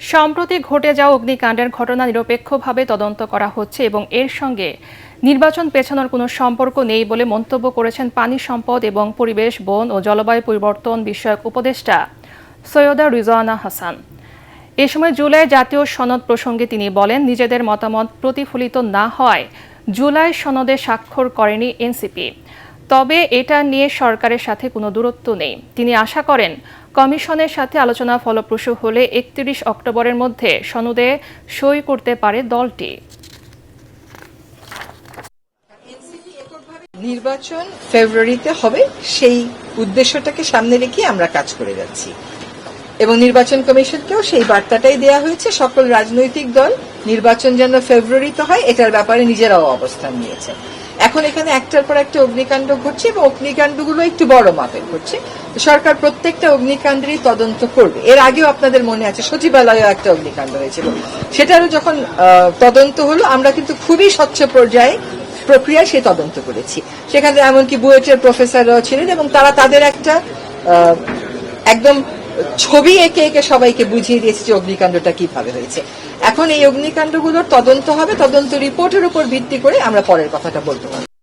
সম্প্রতি ঘটে যাওয়া অগ্নিকাণ্ডের ঘটনা নিরপেক্ষভাবে তদন্ত করা হচ্ছে এবং এর সঙ্গে নির্বাচন পেছানোর কোনো সম্পর্ক নেই বলে মন্তব্য করেছেন পানি সম্পদ এবং পরিবেশ, বন ও জলবায়ু পরিবর্তন বিষয়ক উপদেষ্টা সৈয়দা রিজওয়ানা হাসান। এ সময় জুলাই জাতীয় সনদ প্রসঙ্গে তিনি বলেন, নিজেদের মতামত প্রতিফলিত না হয় জুলাই সনদে স্বাক্ষর করেনি এনসিপি। তবে এটা নিয়ে সরকারের সাথে কোনো দূরত্ব নেই। তিনি আশা করেন, কমিশনের সাথে আলোচনা ফলপ্রসূ হলে একত্রিশ অক্টোবরের মধ্যে সনদে সই করতে পারে দলটি। নির্বাচন ফেব্রুয়ারিতে হবে, সেই উদ্দেশ্যটাকে সামনে রেখে আমরা কাজ করে যাচ্ছি। এবং নির্বাচন কমিশনকেও সেই বার্তাটাই দেয়া হয়েছে সকল রাজনৈতিক দল নির্বাচন যেন ফেব্রুয়ারিতে হয়, এটার ব্যাপারে নিজেরাও অবস্থান নিয়েছে। এখন এখানে একটার পর একটা অগ্নিকাণ্ড ঘটছে এবং অগ্নিকাণ্ডগুলো একটু বড় মাপের ঘটছে। সরকার প্রত্যেকটা অগ্নিকাণ্ডেরই তদন্ত করবে। এর আগেও আপনাদের মনে আছে সচিবালয়েও একটা অগ্নিকাণ্ড হয়েছিল। সেটারও যখন তদন্ত হলো, আমরা কিন্তু খুবই স্বচ্ছ পর্যায়ে প্রক্রিয়ায় সে তদন্ত করেছি। সেখানে এমনকি বুয়েটের প্রফেসররাও ছিলেন এবং তারা তাদের একটা একদম ছবি একে একে সবাইকে বুঝিয়ে দিয়েছে যে অগ্নিকাণ্ডটা কীভাবে হয়েছে। এখন এই অগ্নিকাণ্ডগুলোর তদন্ত হবে, তদন্ত রিপোর্টের উপর ভিত্তি করে আমরা পরের কথাটা বলতে পারব